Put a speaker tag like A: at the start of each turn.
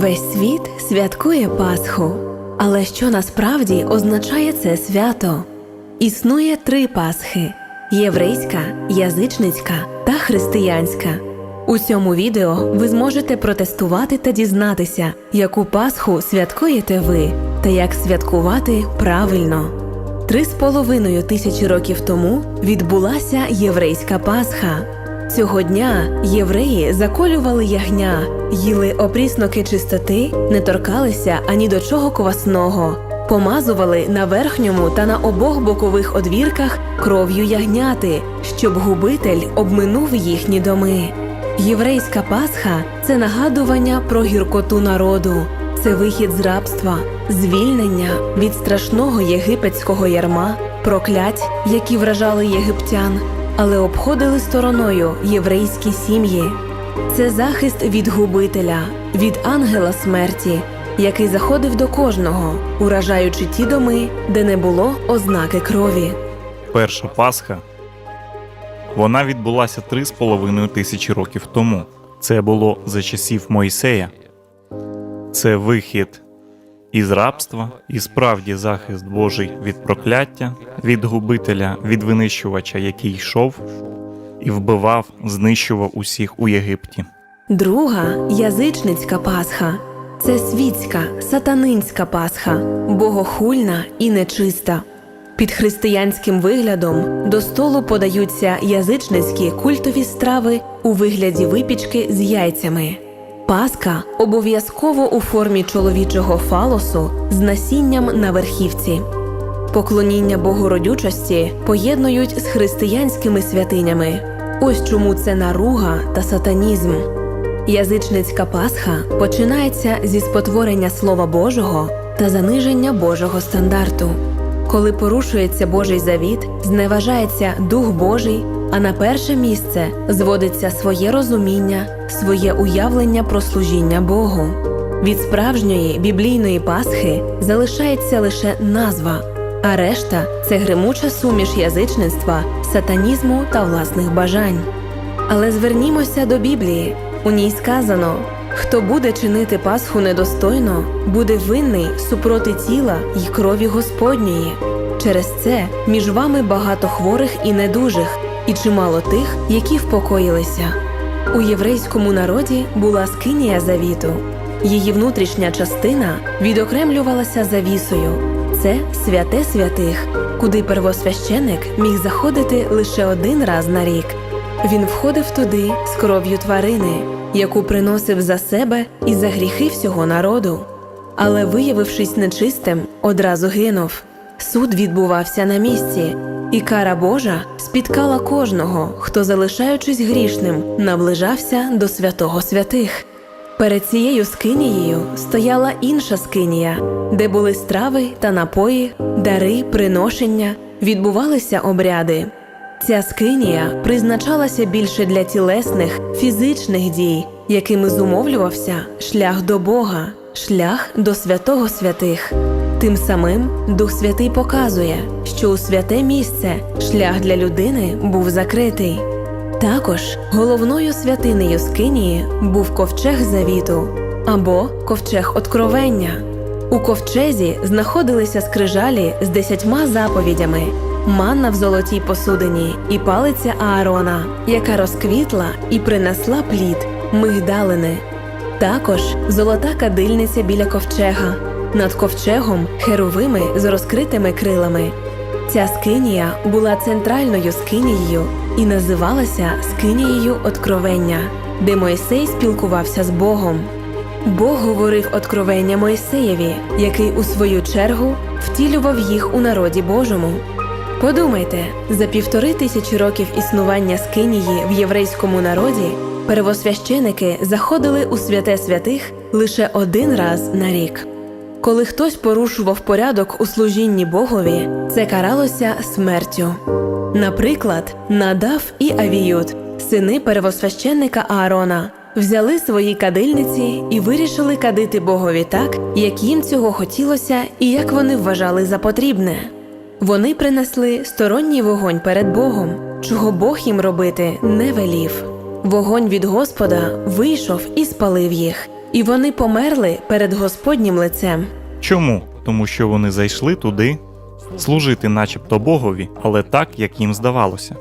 A: Весь світ святкує Пасху. Але що насправді означає це свято? Існує три Пасхи: єврейська, язичницька та християнська. У цьому відео ви зможете протестувати та дізнатися, яку Пасху святкуєте ви та як святкувати правильно. Три з половиною тисячі років тому відбулася єврейська Пасха. Цього дня євреї заколювали ягня, їли опрісноки чистоти, не торкалися ані до чого квасного, помазували на верхньому та на обох бокових одвірках кров'ю ягняти, щоб губитель обминув їхні доми. Єврейська Пасха це нагадування про гіркоту народу, це вихід з рабства, звільнення від страшного єгипетського ярма, проклять, які вражали єгиптян, але обходили стороною єврейські сім'ї. Це захист від губителя, від ангела смерті, який заходив до кожного, уражаючи ті доми, де не було ознаки крові.
B: Перша Пасха. Вона відбулася три з половиною тисячі років тому. Це було за часів Мойсея. Це вихід із рабства і справді захист Божий від прокляття, від губителя, від винищувача, який йшов і вбивав, знищував усіх у Єгипті.
A: Друга язичницька Пасха це світська, сатанинська Пасха, богохульна і нечиста. Під християнським виглядом до столу подаються язичницькі культові страви у вигляді випічки з яйцями. Паска обов'язково у формі чоловічого фалосу з насінням на верхівці. Поклоніння Богородючості поєднують з християнськими святинями. Ось чому це наруга та сатанізм. Язичницька Пасха починається зі спотворення Слова Божого та заниження Божого стандарту. Коли порушується Божий завіт, зневажається Дух Божий, а на перше місце зводиться своє розуміння, своє уявлення про служіння Богу. Від справжньої біблійної Пасхи залишається лише назва, а решта це гримуча суміш язичництва, сатанізму та власних бажань. Але звернімося до Біблії. У ній сказано: хто буде чинити Пасху недостойно, буде винний супроти тіла й крові Господньої. Через це між вами багато хворих і недужих, і чимало тих, які впокоїлися. У єврейському народі була скинія завіту. Її внутрішня частина відокремлювалася завісою. Це святе святих, куди первосвященик міг заходити лише один раз на рік. Він входив туди з кров'ю тварини, яку приносив за себе і за гріхи всього народу. Але, виявившись нечистим, одразу гинув. Суд відбувався на місці, і кара Божа спіткала кожного, хто, залишаючись грішним, наближався до святого святих. Перед цією скинією стояла інша скинія, де були страви та напої, дари, приношення, відбувалися обряди. Ця скинія призначалася більше для тілесних, фізичних дій, якими зумовлювався шлях до Бога, шлях до святого святих. Тим самим Дух Святий показує, що у святе місце шлях для людини був закритий. Також головною святинею Скинії був ковчег завіту або ковчег откровення. У ковчезі знаходилися скрижалі з десятьма заповідями, манна в золотій посудині і палиця Аарона, яка розквітла і принесла плід, мигдалини. Також золота кадильниця біля ковчега, над ковчегом херовими з розкритими крилами. Ця скинія була центральною скинією і називалася скинією откровення, де Мойсей спілкувався з Богом. Бог говорив откровення Мойсеєві, який у свою чергу втілював їх у народі Божому. Подумайте, за півтори тисячі років існування скинії в єврейському народі первосвященики заходили у святе святих лише один раз на рік. Коли хтось порушував порядок у служінні Богові, це каралося смертю. Наприклад, Надав і Авіют, сини первосвященника Аарона, взяли свої кадильниці і вирішили кадити Богові так, як їм цього хотілося і як вони вважали за потрібне. Вони принесли сторонній вогонь перед Богом, чого Бог їм робити не велів. Вогонь від Господа вийшов і спалив їх, і вони померли перед Господнім лицем.
B: Чому? Тому що вони зайшли туди служити, начебто Богові, але так, як їм здавалося.